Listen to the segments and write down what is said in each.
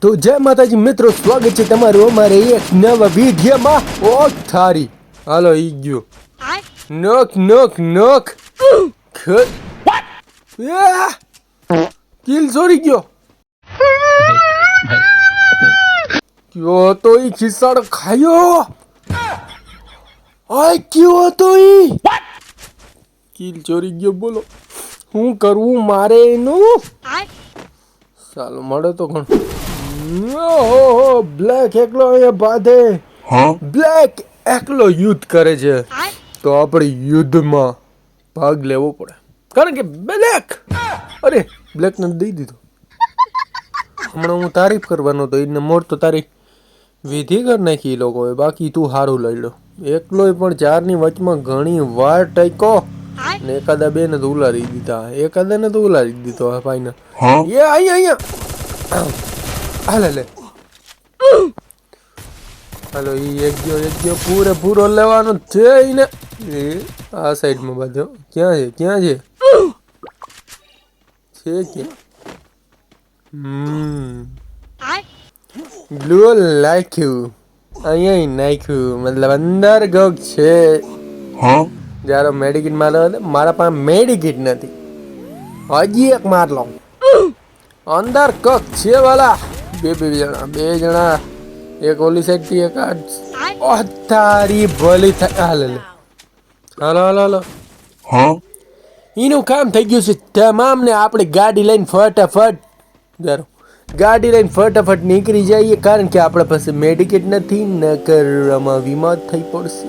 તો જય માતાજી મિત્રો સ્વાગત છે તમારું અમારે એક નવા વિડીયોમાં. ઓ થારી. હાલો ઈ ગયો. નોક નોક નોક. કિલ ચોરી ગયો. કયો તો ઈ ખિસ્સાડો ખાયો. આય કયો તો ઈ. કિલ ચોરી ગયો બોલો. શું કરવું મારે એનું? ચાલો મળે તો કોણ ઓહો બ્લેક એકલો અહીંયા બાંધે. બ્લેક એકલો યુદ્ધ કરે છે. તો આપણે યુદ્ધમાં ભાગ લેવો પડે. કારણ કે બ્લેક અરે બ્લેકને દઈ દીધો. હમણાં હું તારીફ કરવાનો તો એને મોર તો તારી વિધિ કરી નાખી એ લોકોએ. બાકી તું સારું લઈ લો. એકલોય પણ ચારની વચમાં ઘણી વાર ટકો ને એકાદા બે ને તો ઉલારી દીધા. એકાદા ને તો ઉલારી દીધો આ ભાઈને. એ અહીંયા અહીંયા હાલે લે હાલો ઈ એક ગયો એક ગયો. પૂરે પૂરો લેવાનો છે ઈને. એ આ સાઈડમાં બાંધ્યો ક્યાં છે? ક્યાં છે? છે ક્યાં? હમ. ગ્લુ નાખ્યું અહીંયા નાખ્યું. મતલબ અંદર ગોગ છે. જ્યારે મેડિકિટ મારો હતો મારા પાસે મેડિકિટ નથી. હજી એક માર લઉં. અંદર કક છે વાલા. બે બે જણા બે જણા એક ઓલી સાઈડથી એક આ ઓહ, તારી ભલી થાય હાલે લે હાલો હાલો હાલો. એનું કામ થઈ ગયું છે તમામ ને આપણે ગાડી લઈને ફટાફટ જરો ગાડી લઈને ફટાફટ નીકળી જઈએ કારણ કે આપણા પાસે મેડિકેટ નથી નકર આમાં વીમા થઈ પડશે.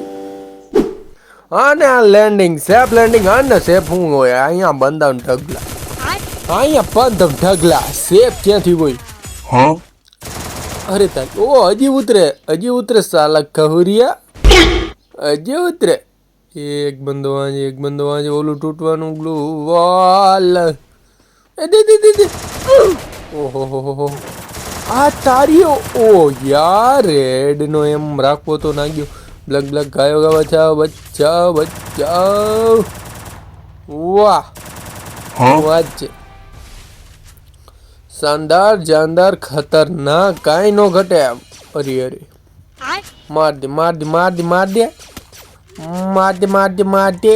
અને આ લેન્ડિંગ સેફ લેન્ડિંગ અને સેફ હું હોય અહીંયા બંધાવ ઢગલા. અહીંયા બંધ ઢગલા સેફ ક્યાંથી હોય? અરે તારી ઓ હજી ઉતરે હજી ઉતરે સાલા કહુરિયા. હજી ઉતરે. એક બંદો વાંજે એક બંદો વાંજે ઓલું તૂટવાનું ગ્લુ વાલ એ દે દે દે દે. ઓહો હો હો હો. આ તારીઓ ઓ યાર રેડ નો એમ રાખવો તો નાગ્યો. બ્લક બ્લક ગાયો ગા બચાવ બચાવ બચાવ વાહ. વાત છે. શાનદાર જાનદાર ખતરનાક કાંઈ નો ઘટે આમ અરે અરે. માર દે માર દે માર દે માર દે. માર દે માર દે માર દે.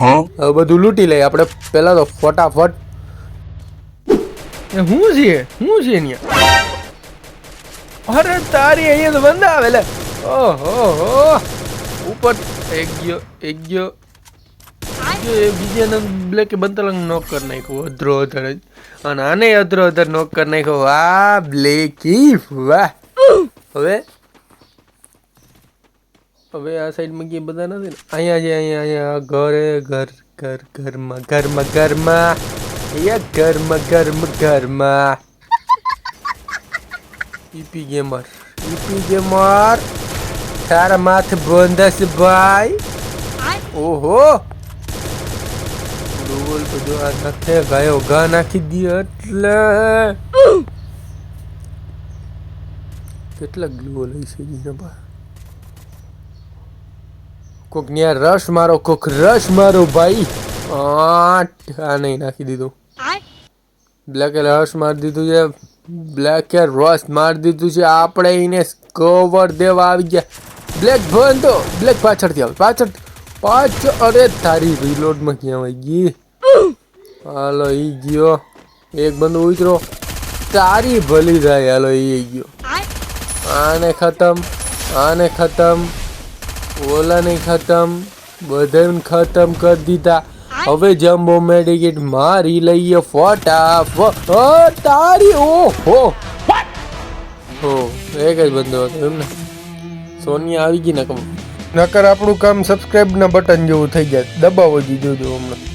હવે બધું લૂંટી લઈએ. આપણે પહેલા તો ફટાફટ. એ શું છે શું છે અહીંયા અરે તારી અહીંયા તો બંધ આવે લે. ઓહો ઉપર એક ગયો એક ગયો. ગયો એ બીજાને બ્લેકે બંતલંગ નોક કરી નાખ્યો અધરો અધર જ. અને આને અધરો અધર નોક કરી નાખ્યો. વાહ બ્લેકી વાહ. હવે? હવે આ સાઈડમાં ગયા બધા નથી ને? અહીંયા જે અહીંયા અહીંયા. ઘરે ઘર ઘર ઘરમાં ઘરમાં ઘરમાં. અહીંયા ઘરમાં ઘરમાં ઘરમાં. ઈપી ગેમર ઈપી ગેમર તારા માથે બંધસ ભાઈ. ઓહો. ડોલ તો જો આ સાથે ગાયો ગા નાખી દી એટલે. કેટલા ગ્લુઓ લઈ છે એના કોક ન્યા રસ મારો, કોક રસ મારો ભાઈ. આઠ, આ નહીં નાખી દીધું. બ્લેકે રસ મારી દીધું છે. બ્લેકે રસ મારી દીધું છે. આપણે એને કવર દેવા આવી ગયા. બ્લેક બંધો. બ્લેક પાછળથી આવે પાછળ પાછળ અરે તારી રીલોડમાં ક્યાં આવી ગઈ હાલો ઈ ગયો. એક બંદો ઉતરો. તારી ભલી થાય હાલો ઈ ગયો. આને ખતમ આને ખતમ. ઓલાને ખતમ. બધાને ખતમ કરી દીધા. હવે જમ્બો મેડિકેટ મારી લઈએ ફટાફટ. તારી ઓ હો એક જ બંધો હતો એમને. સોનિયા આવી ગઈ ને કમ નકર આપણું કામ સબસ્ક્રાઇબ ના બટન જેવું થઈ જાય. દબાવો જ જોજો હમણાં.